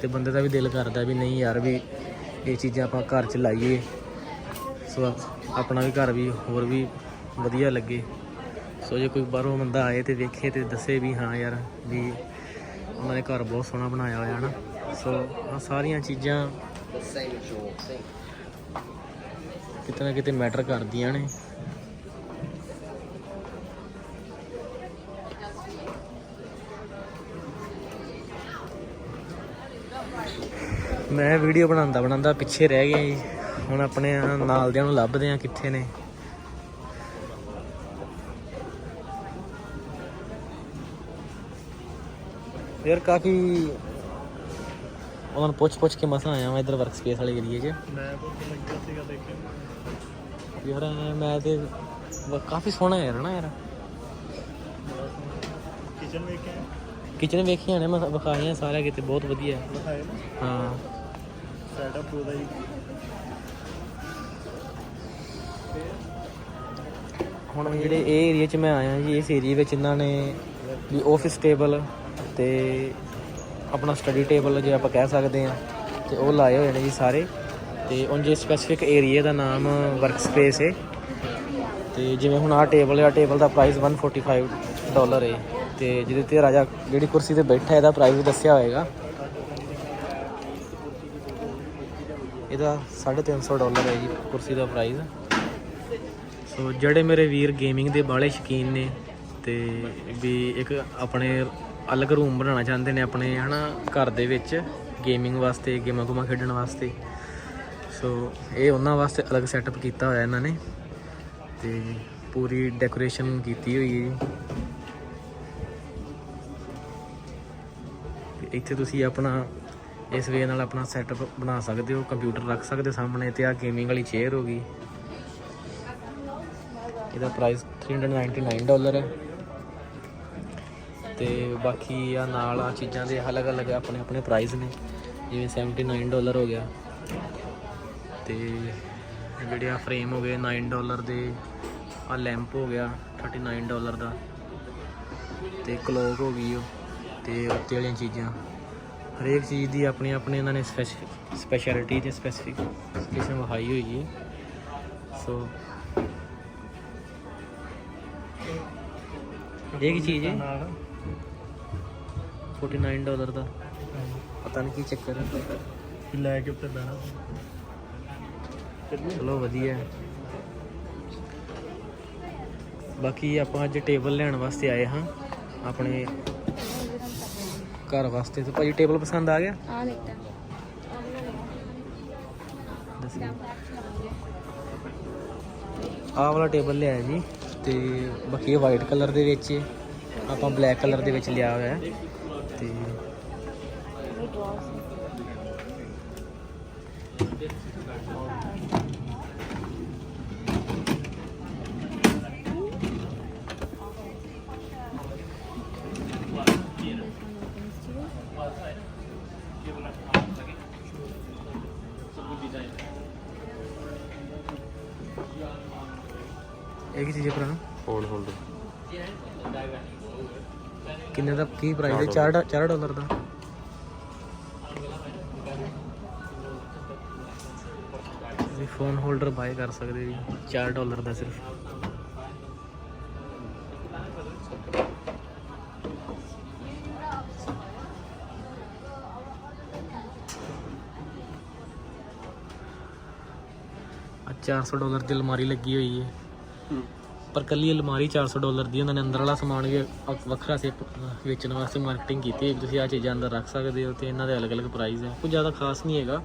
A: ਤੇ ਬੰਦੇ ਦਾ ਵੀ ਦਿਲ ਕਰਦਾ ਵੀ ਨਹੀਂ ਯਾਰ ਵੀ ਇਹ ਚੀਜ਼ਾਂ ਆਪਾਂ ਘਰ ਚ ਲਾਈਏ। ਸੋ ਆਪਣਾ ਵੀ ਘਰ ਵੀ ਹੋਰ ਵੀ ਵਧੀਆ ਲੱਗੇ। ਸੋ ਜੇ ਕੋਈ ਬਾਹਰੋਂ ਬੰਦਾ ਆਏ ਤੇ ਵੇਖੇ ਤੇ ਦੱਸੇ ਵੀ ਹਾਂ ਯਾਰ ਵੀ ਉਹਨਾਂ ਨੇ ਘਰ ਬਹੁਤ ਸੋਹਣਾ ਬਣਾਇਆ ਹੋਇਆ ਨਾ। ਸੋ ਆ ਸਾਰੀਆਂ ਚੀਜ਼ਾਂ ਕਿਤੇ ਨਾ ਕਿਤੇ ਮੈਟਰ ਕਰਦੀਆਂ ਨੇ। ਮੈਂ ਵੀਡੀਓ ਬਣਾਉਂਦਾ ਬਣਾਉਂਦਾ ਪਿੱਛੇ ਰਹਿ ਗਿਆ ਜੀ। ਹੁਣ ਆਪਣੇ ਨਾਲ ਦਿਆਂ ਨੂੰ ਲੱਭਦੇ ਆ ਕਿੱਥੇ ਨੇ। ਯਾਰ ਕਾਫੀ ਉਹਨਾਂ ਨੂੰ ਪੁੱਛ ਪੁੱਛ ਕੇ ਮਸਾਂ ਆਇਆ ਮੈਂ ਇਧਰ ਵਰਕ ਸਪੇਸ ਵਾਲੇ ਏਰੀਏ 'ਚ।
B: ਮੈਂ ਬਹੁਤ ਲੱਗਿਆ ਸੀਗਾ ਦੇਖਿਆ
A: ਯਾਰ ਐਂ ਮੈਂ ਤੇ ਵਾ- ਕਾਫੀ ਸੋਹਣਾ ਯਾਰ ਨਾ ਯਾਰ?
B: ਕਿਚਨ ਵੇਖਿਆ
A: ਕਿਚਨ ਵੇਖੀਆਂ ਨੇ ਮੈਂ ਵਿਖਾਈਆਂ ਸਾਰਿਆਂ ਕਿਤੇ ਬਹੁਤ ਵਧੀਆ ਹੈ।
B: ਨਾ?
A: ਹਾਂ।
B: ਸੈਟਅਪ ਉਹਦਾ ਹੀ।
A: ਹੁਣ ਜਿਹੜੇ ਇਹ ਏਰੀਆ 'ਚ ਮੈਂ ਆਇਆ ਜੀ ਇਸ ਏਰੀਆ ਵਿੱਚ ਇਹਨਾਂ ਨੇ ਵੀ ਆਫਿਸ ਟੇਬਲ ਤੇ ਆਪਣਾ ਸਟੱਡੀ ਟੇਬਲ ਜੇ ਆਪਾਂ ਕਹਿ ਸਕਦੇ ਆ ਤੇ ਉਹ ਲਾਏ ਹੋਏ ਨੇ ਜੀ ਸਾਰੇ। ਤੇ ਉਂਝ ਸਪੈਸੀਫਿਕ ਏਰੀਆ ਦਾ ਨਾਮ ਵਰਕ ਸਪੇਸ ਹੈ ਤੇ ਜਿਵੇਂ ਹੁਣ ਆਹ ਟੇਬਲ ਆ ਟੇਬਲ ਦਾ ਪ੍ਰਾਈਸ 145 ਡਾਲਰ ਹੈ ਤੇ ਜਿਹਦੇ ਤੇ ਰਾਜਾ ਜਿਹੜੀ ਕੁਰਸੀ ਤੇ ਬੈਠਾ ਇਹਦਾ ਪ੍ਰਾਈਸ ਦੱਸਿਆ ਹੋਏਗਾ। ਇਹਦਾ 350 ਡਾਲਰ ਹੈ ਜੀ ਕੁਰਸੀ ਦਾ ਪ੍ਰਾਈਸ ਸੋ ਜਿਹੜੇ ਮੇਰੇ ਵੀਰ ਗੇਮਿੰਗ ਦੇ ਬਾਲੇ ਸ਼ੌਕੀਨ ਨੇ, ਤੇ ਵੀ ਇੱਕ ਆਪਣੇ ਅਲੱਗ ਰੂਮ ਬਣਾਉਣਾ ਚਾਹੁੰਦੇ ਨੇ ਆਪਣੇ, ਹਨਾ, ਘਰ ਦੇ ਵਿੱਚ ਗੇਮਿੰਗ ਵਾਸਤੇ, ਗੇਮਾਂ ਗੁਮਾਂ ਖੇਡਣ ਵਾਸਤੇ। ਸੋ ਇਹ ਉਹਨਾਂ ਵਾਸਤੇ ਅਲੱਗ ਸੈਟਅਪ ਕੀਤਾ ਹੋਇਆ ਇਹਨਾਂ ਨੇ। ਤੇ ਪੂਰੀ ਡੈਕੋਰੇਸ਼ਨ ਕੀਤੀ ਹੋਈ ਹੈ ਜੀ। ਇੱਥੇ ਤੁਸੀਂ ਆਪਣਾ, ਇਸ ਵੇ ਨਾਲ ਆਪਣਾ ਸੈਟਅਪ ਬਣਾ ਸਕਦੇ ਹੋ ਕੰਪਿਊਟਰ ਰੱਖ ਸਕਦੇ ਹੋ ਸਾਹਮਣੇ, ਤੇ ਆ ਗੇਮਿੰਗ ਵਾਲੀ ਚੇਅਰ ਹੋ ਗਈ। ਇਹਦਾ ਪ੍ਰਾਈਸ 399 ਡਾਲਰ ਹੈ। ਤੇ ਬਾਕੀ ਆ ਨਾਲ ਆ ਚੀਜ਼ਾਂ ਦੇ ਅਲੱਗ-ਅਲੱਗ ਆਪਣੇ ਆਪਣੇ ਪ੍ਰਾਈਸ ਨੇ। ਜਿਵੇਂ 79 ਡਾਲਰ ਹੋ ਗਿਆ। ਤੇ ਜਿਹੜੇ ਆ ਫਰੇਮ ਹੋ ਗਏ 9 ਡਾਲਰ ਦੇ, ਆ ਲੈਂਪ ਹੋ ਗਿਆ 39 ਡਾਲਰ ਦਾ। ਤੇ ਕਲੋਕ ਹੋ ਗਈ ਉਹ, ਤੇ ਉੱਤੇ ਵਾਲੀਆਂ ਚੀਜ਼ਾਂ। ਹਰੇਕ ਚੀਜ਼ ਦੀ ਆਪਣੀ ਆਪਣੀ ਇਹਨਾਂ ਨੇ ਸਪੈਸ਼ਲਿਟੀ ਤੇ ਸਪੈਸੀਫਿਕੇਸ਼ਨ ਵਿਖਾਈ ਹੋਈ ਹੈ ਸੋ ਇਹ ਕੀ ਚੀਜ਼ ਹੈ? 49 ਡਾਲਰ ਦਾ। ਪਤਾ ਨਹੀਂ ਕੀ ਚੱਕਰ ਹੈ
B: ਲੈ ਕੇ ਉੱਤੇ ਬਹਿਣਾ।
A: ਚਲੋ ਵਧੀਆ। ਹੈ। ਬਾਕੀ ਆਪਾਂ ਅੱਜ ਟੇਬਲ ਲੈਣ ਵਾਸਤੇ ਆਏ ਹਾਂ। ਆਪਣੇ ਘਰ ਵਾਸਤੇ। ਤੇ ਭਾਜੀ ਟੇਬਲ ਪਸੰਦ ਆ ਗਿਆ?
D: ਆ ਲਿਖਤਾ
A: ਦੱਸਿਓ ਆਹ ਵਾਲਾ ਟੇਬਲ ਲਿਆ ਜੀ। ਤੇ ਬਾਕੀ ਇਹ ਵਾਈਟ ਕਲਰ ਦੇ ਵਿੱਚ ਹੈ। ਆਪਾਂ ਬਲੈਕ ਕਲਰ ਦੇ ਵਿੱਚ ਲਿਆ ਹੋਇਆ ਹੈ। ਤੇ ਕੀ ਪ੍ਰਾਈਸ ਹੈ? 4 4 ਡਾਲਰ ਦਾ। ਤੁਸੀਂ ਫੋਨ ਹੋਲਡਰ ਬਾਏ ਕਰ ਸਕਦੇ ਜੀ। 4 ਡਾਲਰ ਦਾ ਸਿਰਫ। ਆ 400 ਡਾਲਰ ਦੀ ਅਲਮਾਰੀ ਲੱਗੀ ਹੋਈ ਹੈ। ਪਰ ਕੱਲੀ ਅਲਮਾਰੀ 400 ਡਾਲਰ ਦੀ, ਉਹਨਾਂ ਨੇ ਅੰਦਰ ਵਾਲਾ ਸਮਾਨ ਵੀ ਅ- ਵੱਖਰਾ ਸੇ ਵੇਚਣ ਵਾਸਤੇ ਮਾਰਕੀਟਿੰਗ ਕੀਤੀ ਹੈ। ਤੁਸੀਂ ਆ ਚੀਜ਼ਾਂ ਅੰਦਰ ਰੱਖ ਸਕਦੇ ਹੋ ਤੇ ਇਹਨਾਂ ਦੇ ਅਲੱਗ-ਅਲੱਗ ਪ੍ਰਾਈਸ ਹੈ। ਕੁਝ ਜ਼ਿਆਦਾ ਖਾਸ ਨਹੀਂ ਹੈਗਾ।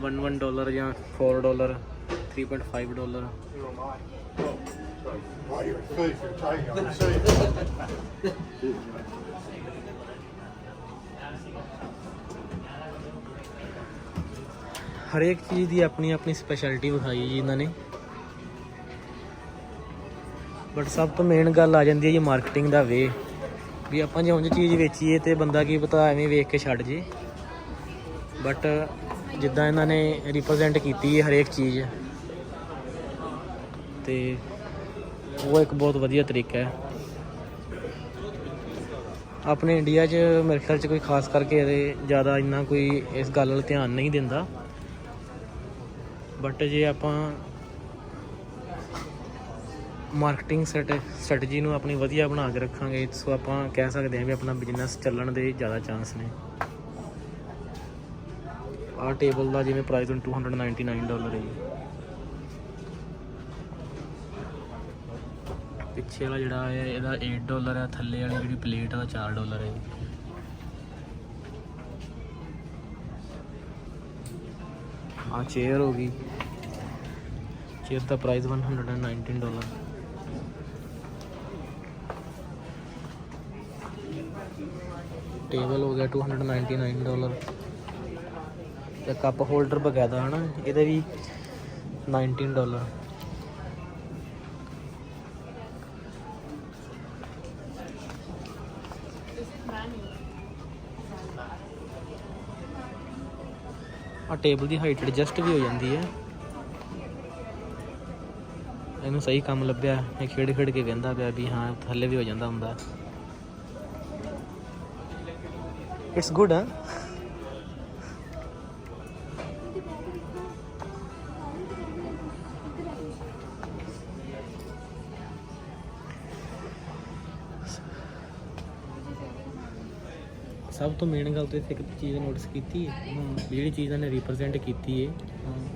A: 1 1 ਡਾਲਰ ਜਾਂ 4 ਡਾਲਰ 3.5 ਡਾਲਰ। ਹਰੇਕ ਚੀਜ਼ ਦੀ ਆਪਣੀ ਆਪਣੀ ਸਪੈਸ਼ਲਿਟੀ ਵਿਖਾਈ ਜੀ ਇਹਨਾਂ ਨੇ। ਬਟ ਸਭ ਤੋਂ ਮੇਨ ਗੱਲ ਆ ਜਾਂਦੀ ਹੈ ਜੀ ਮਾਰਕੀਟਿੰਗ ਦਾ ਵੇ ਵੀ ਆਪਾਂ ਜੇ ਉਂਝ ਚੀਜ਼ ਵੇਚੀਏ ਤੇ ਬੰਦਾ ਕੀ ਪਤਾ ਐਵੇਂ ਵੇਖ ਕੇ ਛੱਡ ਜੇ। ਬਟ ਜਿੱਦਾਂ ਇਹਨਾਂ ਨੇ ਰਿਪਰੈਜ਼ੈਂਟ ਕੀਤੀ ਹੈ ਹਰੇਕ ਚੀਜ਼। ਤੇ ਉਹ ਇੱਕ ਬਹੁਤ ਵਧੀਆ ਤਰੀਕਾ ਹੈ। ਆਪਣੇ ਇੰਡੀਆ 'ਚ ਮੇਰੇ ਖਿਆਲ 'ਚ ਕੋਈ ਖਾਸ ਕਰਕੇ ਇਹਦੇ ਜ਼ਿਆਦਾ ਇੰਨਾ ਕੋਈ ਇਸ ਗੱਲ ਵੱਲ ਧਿਆਨ ਨਹੀਂ ਦਿੰਦਾ। ਬਟ ਜੇ ਆਪਾਂ ਮਾਰਕੀਟਿੰਗ ਸਟ੍ਰੈਟਜੀ ਨੂੰ ਆਪਣੀ ਵਧੀਆ ਬਣਾ ਕੇ ਰੱਖਾਂਗੇ। ਸੋ ਆਪਾਂ ਕਹਿ ਸਕਦੇ ਹਾਂ ਵੀ ਆਪਣਾ ਬਿਜ਼ਨਸ ਚੱਲਣ ਦੇ ਜ਼ਿਆਦਾ ਚਾਂਸ ਨੇ। ਆਹ ਟੇਬਲ ਦਾ ਜਿਵੇਂ ਪ੍ਰਾਈਸ ਹੁਣ 299 ਡਾਲਰ ਹੈ ਪਿੱਛੇ ਵਾਲਾ ਜਿਹੜਾ ਹੈ, ਇਹਦਾ 8 ਡਾਲਰ ਹੈ, ਥੱਲੇ ਵਾਲੀ ਜਿਹੜੀ ਪਲੇਟ ਦਾ 4 ਡਾਲਰ ਹੈ ਆ ਚੇਅਰ ਹੋ ਗਈ। ਚੇਅਰ ਦਾ ਪ੍ਰਾਈਸ 119 ਡਾਲਰ ਟੇਬਲ ਹੋ ਗਿਆ 299 ਡਾਲਰ ਤੇ ਕੱਪ ਹੋਲਡਰ ਬਕਾਇਦਾ ਹਨਾ, ਇਹਦੇ ਵੀ 19 ਡਾਲਰ ਆ ਟੇਬਲ ਦੀ ਹਾਈਟ ਐਡਜਸਟ ਵੀ ਹੋ ਜਾਂਦੀ ਹੈ। ਇਹਨੂੰ ਸਹੀ ਕੰਮ ਲੱਭਿਆ, ਇਹ ਖੇਡ ਖੇਡ ਕੇ ਕਹਿੰਦਾ ਪਿਆ ਵੀ ਹਾਂ, ਥੱਲੇ ਵੀ ਹੋ ਜਾਂਦਾ ਹੁੰਦਾ। ਇਟਸ ਗੁੱਡ ਹਾਂ ਸਭ ਤੋਂ ਮੇਨ ਗੱਲ ਤੇ ਇੱਥੇ ਇੱਕ ਚੀਜ਼ ਨੋਟਿਸ ਕੀਤੀ ਹੈ। ਜਿਹੜੀ ਚੀਜ਼ ਇਹਨੇ ਰਿਪਰੈਜ਼ੈਂਟ ਕੀਤੀ ਹੈ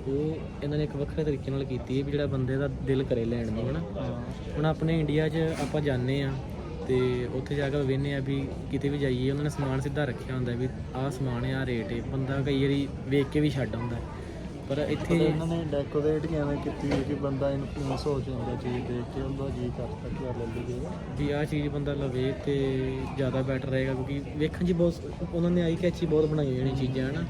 A: ਉਹ ਇਹਨਾਂ ਨੇ ਇੱਕ ਵੱਖਰੇ ਤਰੀਕੇ ਨਾਲ ਕੀਤੀ ਹੈ ਵੀ ਜਿਹੜਾ ਬੰਦੇ ਦਾ ਦਿਲ ਕਰੇ ਲੈਣ ਨੂੰ ਹਨਾ? ਹੁਣ ਆਪਣੇ ਇੰਡੀਆ 'ਚ ਆਪਾਂ ਜਾਂਦੇ ਆ ਤੇ ਉੱਥੇ ਜਾ ਕੇ ਵੇਖਦੇ ਆ ਵੀ ਕਿਤੇ ਵੀ ਜਾਈਏ ਉਹਨਾਂ ਨੇ ਸਮਾਨ ਸਿੱਧਾ ਰੱਖਿਆ ਹੁੰਦਾ ਵੀ ਆਹ ਸਮਾਨ ਆਹ ਰੇਟ ਹੈ ਬੰਦਾ ਕਈ ਵਾਰੀ ਵੇਖ ਕੇ ਵੀ ਛੱਡ ਆਉਂਦਾ। ਪਰ ਇੱਥੇ
B: ਇਹਨਾਂ ਨੇ ਡੈਕੋਰੇਟ ਕਿਵੇਂ ਕੀਤੀ ਕਿ ਬੰਦਾ ਇਨਫਲੂਐਂਸ ਹੋ ਜਾਂਦਾ ਚੀਜ਼ ਦੇਖ ਕੇ ਉਹਦਾ ਜੀ ਕਰਦਾ ਕਿ ਆ ਲੈ ਲਈਏ।
A: ਵੀ ਆਹ ਚੀਜ਼ ਬੰਦਾ ਲਵੇ ਤੇ ਜ਼ਿਆਦਾ ਬੈਟਰ ਰਹੇਗਾ ਕਿਉਂਕਿ ਵੇਖਣ 'ਚ ਬਹੁਤ ਉਹਨਾਂ ਨੇ ਆਈ ਕੈਚੀ ਬਹੁਤ ਬਣਾਈ ਹੋਈ ਨੇ ਚੀਜ਼ਾਂ ਹਨਾ।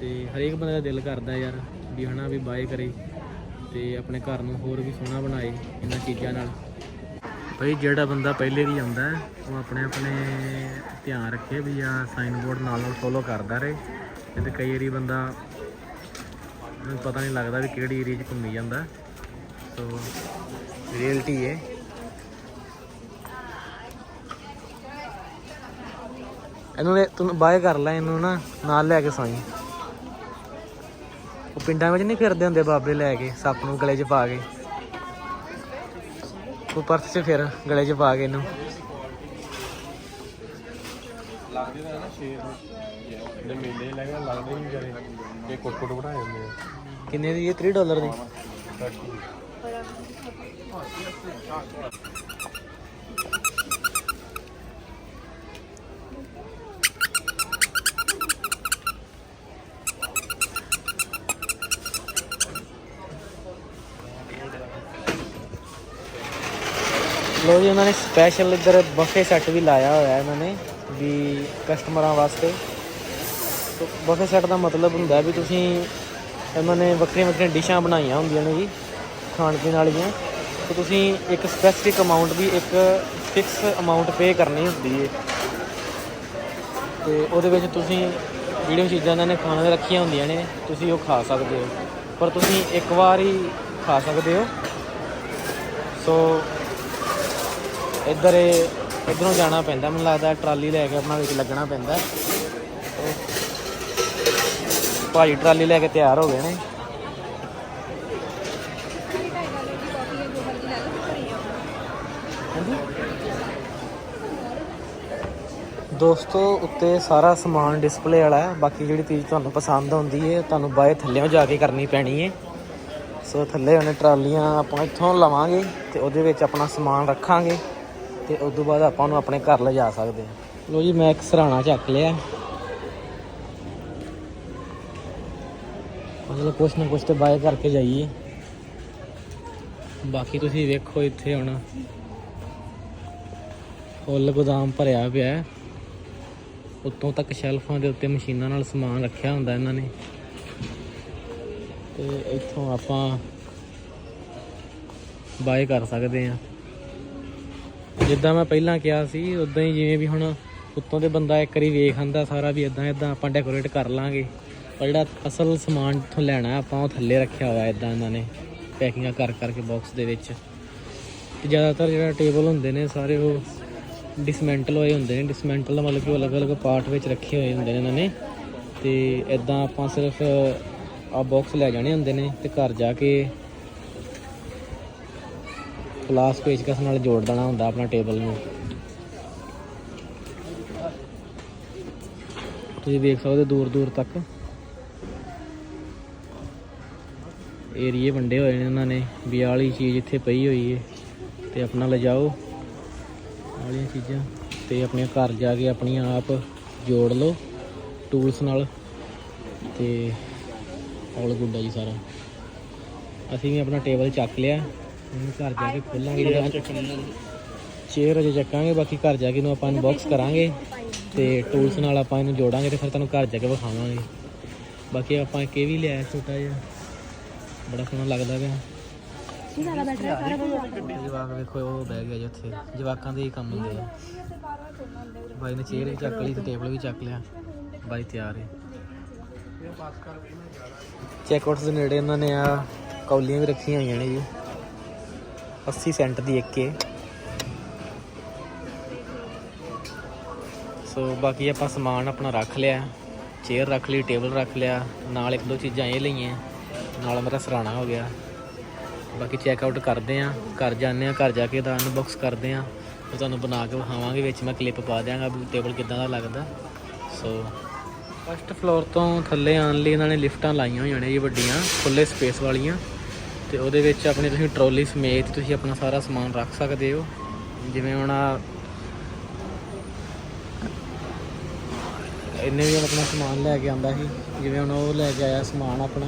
A: ਤੇ ਹਰੇਕ ਬੰਦੇ ਦਾ ਦਿਲ ਕਰਦਾ ਯਾਰ ਵੀ ਹਨਾ ਵੀ ਬਾਏ ਕਰੇ ਤੇ ਆਪਣੇ ਘਰ ਨੂੰ ਹੋਰ ਵੀ ਸੋਹਣਾ ਬਣਾਏ ਇਹਨਾਂ ਚੀਜ਼ਾਂ ਨਾਲ। ਭਾਈ ਜਿਹੜਾ ਬੰਦਾ ਪਹਿਲੇ ਦੀ ਆਉਂਦਾ ਉਹ ਆਪਣੇ ਆਪਣੇ ਧਿਆਨ ਰੱਖੇ ਵੀ ਆ ਸਾਈਨ ਬੋਰਡ ਨਾਲ ਨਾਲ ਫੋਲੋ ਕਰਦਾ ਰਹੇ। ਨਹੀਂ ਤੇ ਕਈ ਵਾਰੀ ਬੰਦਾ ਨੂੰ ਪਤਾ ਨਹੀਂ ਲੱਗਦਾ ਵੀ ਕਿਹੜੀ ਏਰੀਆ 'ਚ ਘੁੰਮੀ ਜਾਂਦਾ। ਸੋ ਰਿਐਲਿਟੀ ਹੈ ਇਹਨੂੰ ਲੈ- ਤੂੰ ਬਾਏ ਕਰ ਲੈ, ਇਹਨੂੰ ਨਾ ਨਾਲ ਲੈ ਕੇ ਸਾਈ। ਉਹ ਪਿੰਡਾਂ ਵਿੱਚ ਨਹੀਂ ਫਿਰਦੇ ਹੁੰਦੇ ਬਾਬੇ ਲੈ ਕੇ, ਸੱਪ ਨੂੰ ਗਲੇ 'ਚ ਪਾ ਕੇ। ਉਹ ਪਰਸ 'ਚ ਫਿਰ ਗਲੇ 'ਚ ਪਾ ਕੇ ਇਹਨੂੰ।
B: ਲੱਗਦੇ ਤਾਂ ਨਾ ਸ਼ੇਰ ਜਿਹੜੇ ਮੇਲੇ ਲੱਗਦੇ ਲੱਗਦੇ ਨਹੀਂ ਜਰੇ ਇਹ ਕੁੱਟ ਕੁੱਟ ਬਣਾ ਜਾਂਦੇ ਆ।
A: ਕਿੰਨੇ ਦੀ ਇਹ? 3 ਡਾਲਰ ਦੀ। ਲੋ ਜੀ, ਉਹਨਾਂ ਨੇ ਸਪੈਸ਼ਲ ਇੱਧਰ ਬਫੇ ਸੈੱਟ ਵੀ ਲਾਇਆ ਹੋਇਆ ਇਹਨਾਂ ਨੇ ਵੀ ਕਸਟਮਰਾਂ ਵਾਸਤੇ। ਬਫੇ ਸੈੱਟ ਦਾ ਮਤਲਬ ਹੁੰਦਾ ਵੀ ਤੁਸੀਂ ਇਹਨਾਂ ਨੇ ਵੱਖਰੀਆਂ ਵੱਖਰੀਆਂ ਡਿਸ਼ਾਂ ਬਣਾਈਆਂ ਹੁੰਦੀਆਂ ਨੇ ਜੀ, ਖਾਣ ਪੀਣ ਵਾਲੀਆਂ। ਤੇ ਤੁਸੀਂ ਇੱਕ ਸਪੈਸਿਫਿਕ ਅਮਾਉਂਟ ਦੀ ਇੱਕ ਫਿਕਸ ਅਮਾਉਂਟ ਪੇ ਕਰਨੀ ਹੁੰਦੀ ਹੈ ਤੇ ਉਹਦੇ ਵਿੱਚ ਤੁਸੀਂ ਜਿਹੜੀਆਂ ਚੀਜ਼ਾਂ ਇਹਨਾਂ ਨੇ ਖਾਣ ਰੱਖੀਆਂ ਹੁੰਦੀਆਂ ਨੇ, ਤੁਸੀਂ ਉਹ ਖਾ ਸਕਦੇ ਹੋ। ਪਰ ਤੁਸੀਂ ਇੱਕ ਵਾਰ ਹੀ ਖਾ ਸਕਦੇ ਹੋ। ਸੋ ਇੱਧਰ ਇਹ, ਇੱਧਰੋਂ ਜਾਣਾ ਪੈਂਦਾ, ਮੈਨੂੰ ਲੱਗਦਾ ਟਰਾਲੀ ਲੈ ਕੇ ਆਪਣਾ ਵਿੱਚ ਲੱਗਣਾ ਪੈਂਦਾ। ਭਾਜੀ ਟਰਾਲੀ ਲੈ ਕੇ ਤਿਆਰ ਹੋ ਗਏ ਨੇ। ਦੋਸਤੋ, ਉੱਤੇ ਸਾਰਾ ਸਮਾਨ ਡਿਸਪਲੇ ਵਾਲਾ ਹੈ। ਬਾਕੀ ਜਿਹੜੀ ਚੀਜ਼ ਤੁਹਾਨੂੰ ਪਸੰਦ ਆਉਂਦੀ ਹੈ ਤੁਹਾਨੂੰ ਬਾਏ ਥੱਲੇੋਂ ਜਾ ਕੇ ਕਰਨੀ ਪੈਣੀ ਹੈ ਸੋ ਥੱਲੇ ਉਹਨੇ ਟਰਾਲੀਆਂ ਆਪਾਂ ਇੱਥੋਂ ਲਵਾਂਗੇ ਤੇ ਉਹਦੇ ਵਿੱਚ ਆਪਣਾ ਸਮਾਨ ਰੱਖਾਂਗੇ। ਤੇ ਉਸ ਤੋਂ ਬਾਅਦ ਆਪਾਂ ਉਹਨੂੰ ਆਪਣੇ ਘਰ ਲਿਜਾ ਸਕਦੇ ਹਾਂ। ਲੋ ਜੀ, ਮੈਂ ਇੱਕ ਸਰਾਣਾ ਚੱਕ ਲਿਆ। ਮਤਲਬ ਕੁਛ ਨਾ ਕੁਛ ਤੇ ਬਾਏ ਕਰਕੇ ਜਾਈਏ। ਬਾਕੀ ਤੁਸੀਂ ਵੇਖੋ ਇੱਥੇ ਹੁਣ। ਫੁੱਲ ਗੋਦਾਮ ਭਰਿਆ ਪਿਆ ਹੈ। ਉੱਤੋਂ ਤੱਕ ਸ਼ੈਲਫਾਂ ਦੇ ਉੱਤੇ ਮਸ਼ੀਨਾਂ ਨਾਲ ਸਮਾਨ ਰੱਖਿਆ ਹੁੰਦਾ ਇਹਨਾਂ ਨੇ। ਤੇ ਇੱਥੋਂ ਆਪਾਂ ਬਾਏ ਕਰ ਸਕਦੇ ਆ ਜਿੱਦਾਂ ਮੈਂ ਪਹਿਲਾਂ ਕਿਹਾ ਸੀ ਉਦਾਂ ਹੀ ਜਿਵੇਂ ਵੀ ਹੁਣ ਉੱਤੋਂ ਦੇ ਬੰਦਾ ਇੱਕ ਵਾਰੀ ਵੇਖ ਆਂਦਾ ਸਾਰਾ ਵੀ ਇਦਾਂ ਇਦਾਂ ਆਪਾਂ ਡੈਕੋਰੇਟ ਕਰ ਲਾਂਗੇ। ਪਰ ਜਿਹੜਾ ਅਸਲ ਸਮਾਨ ਇੱਥੋਂ ਲੈਣਾ ਆਪਾਂ ਉਹ ਥੱਲੇ ਰੱਖਿਆ ਹੋਇਆ ਇਦਾਂ ਇਹਨਾਂ ਨੇ, ਪੈਕਿੰਗਾਂ ਕਰ ਕਰਕੇ ਬਾਕਸ ਦੇ ਵਿੱਚ। ਤੇ ਜ਼ਿਆਦਾਤਰ ਜਿਹੜਾ ਟੇਬਲ ਹੁੰਦੇ ਨੇ, ਸਾਰੇ ਉਹ ਡਿਸਮੈਂਟਲ ਹੋਏ ਹੁੰਦੇ ਨੇ। ਡਿਸਮੈਂਟਲ ਦਾ ਮਤਲਬ ਕਿ ਉਹ ਅਲੱਗ-ਅਲੱਗ ਪਾਰਟ ਵਿੱਚ ਰੱਖੇ ਹੋਏ ਹੁੰਦੇ ਨੇ ਇਹਨਾਂ ਨੇ। ਤੇ ਇਦਾਂ ਆਪਾਂ ਸਿਰਫ ਆ ਬਾਕਸ ਲੈ ਜਾਣੇ ਹੁੰਦੇ ਨੇ ਤੇ ਘਰ ਜਾ ਕੇ ਗਲਾਸ ਪੇਚਕਸ ਨਾਲ ਜੋੜ ਦੇਣਾ ਹੁੰਦਾ ਆਪਣਾ ਟੇਬਲ ਨੂੰ। ਤੁਸੀਂ ਦੇਖ ਸਕਦੇ ਦੂਰ ਦੂਰ ਤੱਕ। ਏਰੀਏ ਵੰਡੇ ਹੋਏ ਨੇ ਉਹਨਾਂ ਨੇ, ਵੀ ਆਹ ਵਾਲੀ ਚੀਜ਼ ਇੱਥੇ ਪਈ ਹੋਈ ਹੈ ਤੇ ਆਪਣਾ ਲਿਜਾਓ। ਆਹ ਵਾਲੀਆਂ ਚੀਜ਼ਾਂ, ਤੇ ਆਪਣੇ ਘਰ ਜਾ ਕੇ ਆਪਣੀਆਂ ਆਪ ਜੋੜ ਲਓ, ਟੂਲਸ ਨਾਲ। ਤੇ ਔਲ ਗੁੱਡ ਆ ਜੀ ਸਾਰਾ। ਅਸੀਂ ਵੀ ਆਪਣਾ ਟੇਬਲ ਚੱਕ ਲਿਆ। ਹੁਣ ਘਰ ਜਾ ਕੇ ਖੋਲਾਂਗੇ ਚੇਅਰ ਅਜੇ ਚੱਕਾਂਗੇ, ਬਾਕੀ ਘਰ ਜਾ ਕੇ ਇਹਨੂੰ ਆਪਾਂ ਅਨਬਾਕਸ ਕਰਾਂਗੇ ਤੇ ਟੂਲਸ ਨਾਲ ਆਪਾਂ ਇਹਨੂੰ ਜੋੜਾਂਗੇ ਤੇ ਫਿਰ ਤੁਹਾਨੂੰ ਘਰ ਜਾ ਕੇ ਵਿਖਾਵਾਂਗੇ। ਬਾਕੀ ਆਪਾਂ ਇੱਕ ਇਹ ਵੀ ਲਿਆ ਛੋਟਾ ਜਿਹਾ। ਬੜਾ ਸੋਹਣਾ ਲੱਗਦਾ ਪਿਆ। ਜਵਾਕ ਵੇਖੋ, ਉਹ ਬਹਿ ਗਿਆ ਜੀ ਉੱਥੇ। ਜਵਾਕਾਂ ਦੇ ਹੀ ਕੰਮ ਹੁੰਦੇ ਆ। ਬਾਈ ਨੇ ਚੇਅਰ ਵੀ ਚੱਕ ਲਈ ਤੇ ਟੇਬਲ ਵੀ ਚੱਕ ਲਿਆ। ਬਾਈ ਤਿਆਰ ਹੈ ਚੈੱਕਆਊਟਸ ਦੇ ਨੇੜੇ ਇਹਨਾਂ ਨੇ ਆ ਕੌਲੀਆਂ ਵੀ ਰੱਖੀਆਂ ਹੋਈਆਂ ਨੇ ਜੀ। 80 ਸੈਂਟ ਦੀ ਇੱਕ ਏ ਸੋ ਬਾਕੀ ਆਪਾਂ ਸਮਾਨ ਆਪਣਾ ਰੱਖ ਲਿਆ ਚੇਅਰ ਰੱਖ ਲਈ ਟੇਬਲ ਰੱਖ ਲਿਆ ਨਾਲ ਇੱਕ ਦੋ ਚੀਜ਼ਾਂ ਇਹ ਲਈਆਂ ਨਾਲ ਮੇਰਾ ਸਰਾਣਾ ਹੋ ਗਿਆ ਬਾਕੀ ਚੈੱਕ ਆਊਟ ਕਰਦੇ ਆ ਘਰ ਜਾਂਦੇ ਆ ਘਰ ਜਾ ਕੇ ਇਹਦਾ ਅਨਬਾਕਸ ਕਰਦੇ ਆ ਤੇ ਤੁਹਾਨੂੰ ਬਣਾ ਕੇ ਵਿਖਾਵਾਂਗੇ ਵਿੱਚ ਮੈਂ ਕਲਿੱਪ ਪਾ ਦਿਆਂਗਾ ਵੀ ਟੇਬਲ ਕਿੱਦਾਂ ਦਾ ਲੱਗਦਾ। ਸੋ ਫਸਟ ਫਲੋਰ ਤੋਂ ਥੱਲੇ ਆਉਣ ਲਈ ਇਹਨਾਂ ਨੇ ਲਿਫਟਾਂ ਲਾਈਆਂ ਹੋਈਆਂ ਨੇ ਜੀ ਵੱਡੀਆਂ ਖੁੱਲੇ ਸਪੇਸ ਵਾਲੀਆਂ। ਤੇ ਉਹਦੇ ਵਿੱਚ ਆਪਣੀ ਤੁਸੀਂ ਟਰੋਲੀ ਸਮੇਤ ਤੁਸੀਂ ਆਪਣਾ ਸਾਰਾ ਸਮਾਨ ਰੱਖ ਸਕਦੇ ਹੋ। ਜਿਵੇਂ ਹੁਣ ਆਹ ਇਹਨੇ ਵੀ ਆਪਣਾ ਸਮਾਨ ਲੈ ਕੇ ਆਂਦਾ ਸੀ। ਜਿਵੇਂ ਹੁਣ ਉਹ ਲੈ ਕੇ ਆਇਆ ਸਮਾਨ ਆਪਣਾ।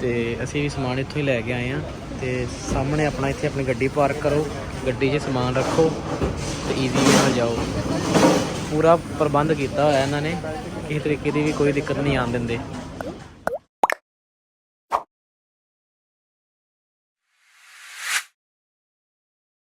A: ਤੇ ਅਸੀਂ ਵੀ ਸਮਾਨ ਇੱਥੋਂ ਹੀ ਲੈ ਕੇ ਆਏ ਆ। ਤੇ ਸਾਹਮਣੇ ਆਪਣਾ ਇੱਥੇ ਆਪਣੀ ਗੱਡੀ ਪਾਰਕ ਕਰੋ। ਗੱਡੀ 'ਚ ਸਮਾਨ ਰੱਖੋ ਤੇ ਈਜ਼ੀ ਨਾਲ ਜਾਓ। ਪੂਰਾ ਪ੍ਰਬੰਧ ਕੀਤਾ ਹੋਇਆ ਇਹਨਾਂ ਨੇ। ਕਿਸੇ ਤਰੀਕੇ ਦੀ ਵੀ ਕੋਈ ਦਿੱਕਤ ਨਹੀਂ ਆਉਣ ਦਿੰਦੇ।